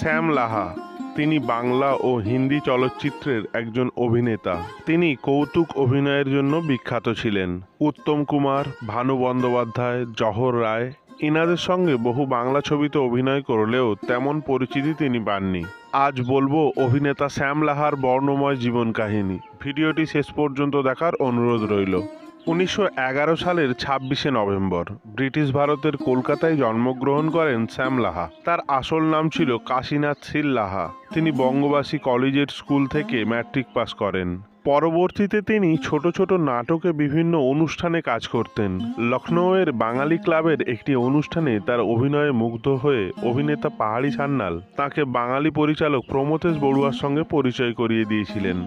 শ্যাম লাহা। তিনি বাংলা ও হিন্দি চলচ্চিত্রের একজন অভিনেতা। তিনি কৌতুক অভিনয়ের জন্য বিখ্যাত ছিলেন। উত্তম কুমার, ভানু বন্দ্যোপাধ্যায়, জহর রায় ইনাদের সঙ্গে বহু বাংলা ছবিতে অভিনয় করলেও তেমন পরিচিতি তিনি পাননি। আজ বলব অভিনেতা শ্যাম লাহার বর্ণময় জীবন কাহিনী। ভিডিওটি শেষ পর্যন্ত দেখার অনুরোধ রইল। উনিশশো এগারো সালের ছাব্বিশে নভেম্বর ব্রিটিশ ভারতের কলকাতায় জন্মগ্রহণ করেন শ্যাম লাহা। তার আসল নাম ছিল কাশীনাথ শীল লাহা। তিনি বঙ্গবাসী কলেজের স্কুল থেকে ম্যাট্রিক পাস করেন। পরবর্তীতে তিনি ছোট ছোট নাটকে বিভিন্ন অনুষ্ঠানে কাজ করতেন। লখনৌয়ের বাঙালি ক্লাবের একটি অনুষ্ঠানে তার অভিনয়ে মুগ্ধ হয়ে অভিনেতা পাহাড়ি সান্যাল তাকে বাঙালি পরিচালক প্রমথেশ বড়ুয়ার সঙ্গে পরিচয় করিয়ে দিয়েছিলেন।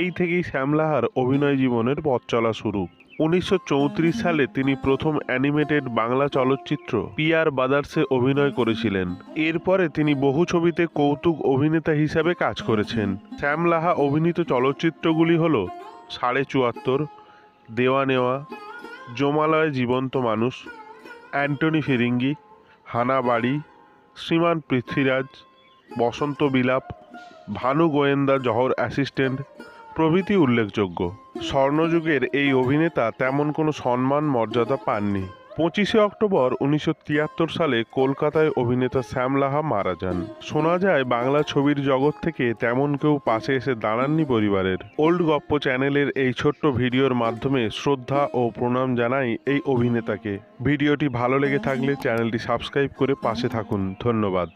এই থেকেই শ্যামলাহার অভিনয় জীবনের পথ চলা শুরু। উনিশশো চৌত্রিশ সালে তিনি প্রথম অ্যানিমেটেড বাংলা চলচ্চিত্র পিয়ার বাদার্সে অভিনয় করেছিলেন। এরপরে তিনি বহু ছবিতে কৌতুক অভিনেতা হিসাবে কাজ করেছেন। শ্যাম লাহা অভিনীত চলচ্চিত্রগুলি হল সাড়ে চুয়াত্তর দেওয়া নেওয়া জমালয় জীবন্ত মানুষ অ্যান্টনি ফিরিঙ্গি হানাবাড়ি শ্রীমান পৃথ্বীরাজ বসন্ত বিলাপ ভানু গোয়েন্দা জহর অ্যাসিস্ট্যান্ট প্রভৃতি উল্লেখযোগ্য। স্বর্ণযুগের এই অভিনেতা তেমন কোনো সম্মান, মর্যাদা পাননি। পঁচিশে অক্টোবর উনিশশো তিয়াত্তর সালে কলকাতায় অভিনেতা শ্যাম লাহা মারা যান। শোনা যায়, বাংলা ছবির জগৎ থেকে তেমন কেউ পাশে এসে দাঁড়াননি পরিবারের। ওল্ড গপ্প চ্যানেলের এই ছোট্ট ভিডিওর মাধ্যমে শ্রদ্ধা ও প্রণাম জানাই এই অভিনেতাকে। ভিডিওটি ভালো লেগে থাকলে চ্যানেলটি সাবস্ক্রাইব করে পাশে থাকুন। ধন্যবাদ।